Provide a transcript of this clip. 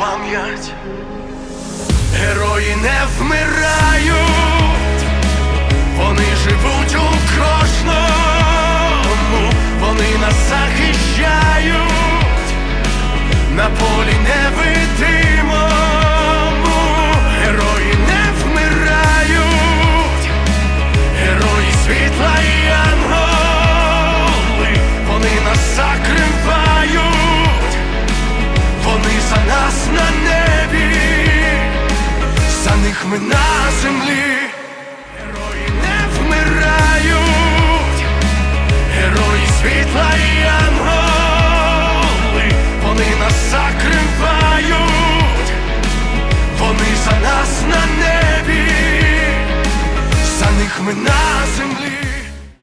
Пам'ять, герої не вмирають, ми на землі, герої не вмирають, герої світла і анголи, вони нас закривають, вони за нас на небі, за них ми на землі.